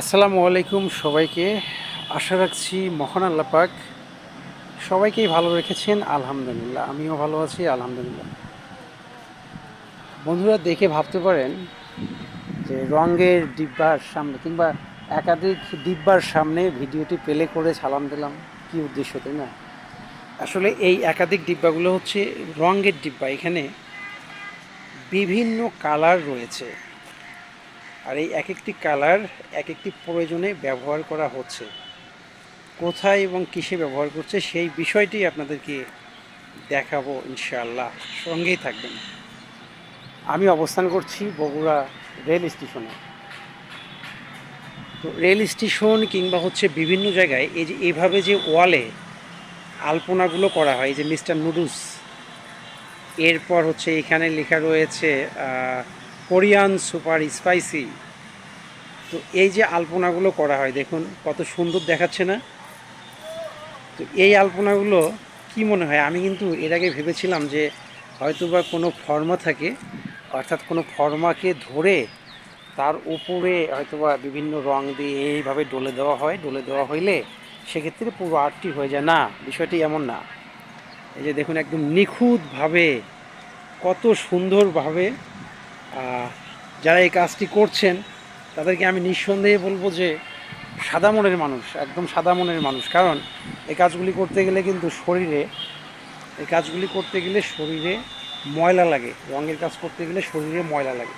আসসালামু আলাইকুম সবাইকে। আশা রাখছি মহান আল্লাহ পাক সবাইকেই ভালো রেখেছেন, আলহামদুলিল্লাহ। আমিও ভালো আছি, আলহামদুলিল্লাহ। বন্ধুরা, দেখে ভাবতে পারেন যে রঙের ডিব্বার সামনে কিংবা একাধিক ডিব্বার সামনে ভিডিওটি পেলে করে সালাম দিলাম, কি উদ্দেশ্য, তাই না? আসলে এই একাধিক ডিব্বাগুলো হচ্ছে রঙের ডিব্বা। এখানে বিভিন্ন কালার রয়েছে। আর এই এক একটি কালার এক একটি প্রয়োজনে ব্যবহার করা হচ্ছে। কোথায় এবং কিসে ব্যবহার করছে সেই বিষয়টি আপনাদেরকে দেখাবো ইনশাআল্লাহ। সঙ্গেই থাকবেন। আমি অবস্থান করছি বগুড়া রেল স্টেশনে। তো রেল স্টেশন কিংবা হচ্ছে বিভিন্ন জায়গায় এই যে এইভাবে যে ওয়ালে আলপনাগুলো করা হয় যে মিস্টার নুডলস, এরপর হচ্ছে এখানে লেখা রয়েছে কোরিয়ান সুপার স্পাইসি। তো এই যে আলপনাগুলো করা হয়, দেখুন কত সুন্দর দেখাচ্ছে না? তো এই আলপনাগুলো কি মনে হয়? আমি কিন্তু এর আগে ভেবেছিলাম যে হয়তো বা কোনো ফর্মা থাকে, অর্থাৎ কোনো ফর্মাকে ধরে তার উপরে হয়তোবা বিভিন্ন রং দিয়ে এইভাবে ডলে দেওয়া হয়। ডলে দেওয়া হইলে সেক্ষেত্রে পুরো আর্টটি হয়ে যায়। না, বিষয়টি এমন না। এই যে দেখুন, একদম নিখুঁতভাবে, কত সুন্দরভাবে যারা এই কাজটি করছেন, তাদেরকে আমি নিঃসন্দেহে বলব যে সাদা মনের মানুষ, একদম সাদা মনের মানুষ। কারণ এই কাজগুলি করতে গেলে কিন্তু শরীরে, এই কাজগুলি করতে গেলে শরীরে ময়লা লাগে। রঙের কাজ করতে গেলে শরীরে ময়লা লাগে।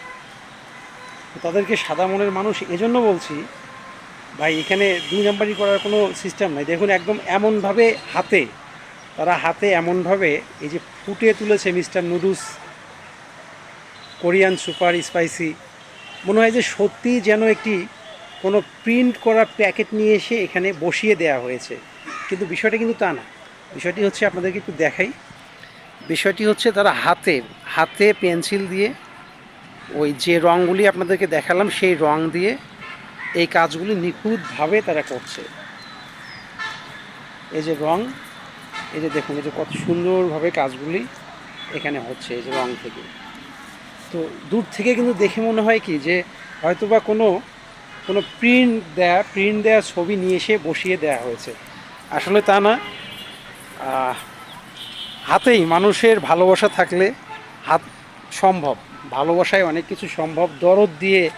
তো তাদেরকে সাদা মনের মানুষ এজন্য বলছি, ভাই, এখানে দুই নাম্বারই করার কোনো সিস্টেম নাই। দেখুন, একদম এমনভাবে হাতে, তারা হাতে এমনভাবে এই যে ফুটিয়ে তুলেছে Mister Noodles Korean super spicy. মনে হয় যে সত্যি যেন একটি কোনো প্রিন্ট করা প্যাকেট নিয়ে এসে এখানে বসিয়ে দেওয়া হয়েছে। কিন্তু বিষয়টা কিন্তু তা না। বিষয়টি হচ্ছে আপনাদেরকে একটু দেখাই। বিষয়টি হচ্ছে তারা হাতে হাতে পেন্সিল দিয়ে ওই যে রঙগুলি আপনাদেরকে দেখালাম, সেই রং দিয়ে এই কাজগুলি নিখুঁতভাবে তারা করছে। এই যে রং, এই যে দেখুন, এই যে কত সুন্দরভাবে কাজগুলি এখানে হচ্ছে এই যে রং থেকে। তো দূর থেকে কিন্তু দেখে মনে হয় কি যে হয়তোবা কোনো কোনো প্রিন্ট দেয়া প্রিন্ট দেয়া ছবি নিয়ে এসে বসিয়ে দেওয়া হয়েছে। আসলে তা না। হাতেই মানুষের ভালোবাসা থাকলে হাত সম্ভব। ভালোবাসায় অনেক কিছু সম্ভব। দরদ দিয়ে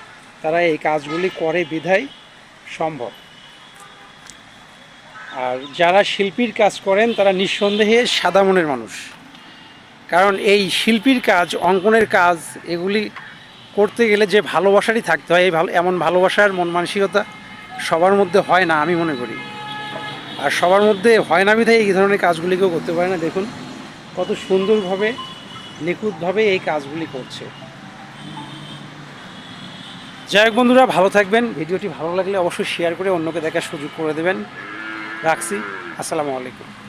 তারা এই কাজগুলি করে বিধায় সম্ভব। আর যারা শিল্পীর কাজ করেন, তারা নিঃসন্দেহে সাদা মনের মানুষ। কারণ এই শিল্পীর কাজ, অঙ্কনের কাজ, এগুলি করতে গেলে যে ভালোবাসারই থাকতে হয়, এই ভালো, এমন ভালোবাসার মন মানসিকতা সবার মধ্যে হয় না, আমি মনে করি। আর সবার মধ্যে হয় না বিধায় এই ধরনের কাজগুলিকেও করতে পারে না। দেখুন, কত সুন্দরভাবে, নিখুঁতভাবে এই কাজগুলি করছে। যাই হোক বন্ধুরা, ভালো থাকবেন। ভিডিওটি ভালো লাগলে অবশ্যই শেয়ার করে অন্যকে দেখার সুযোগ করে দেবেন। রাখছি। আসসালামু আলাইকুম।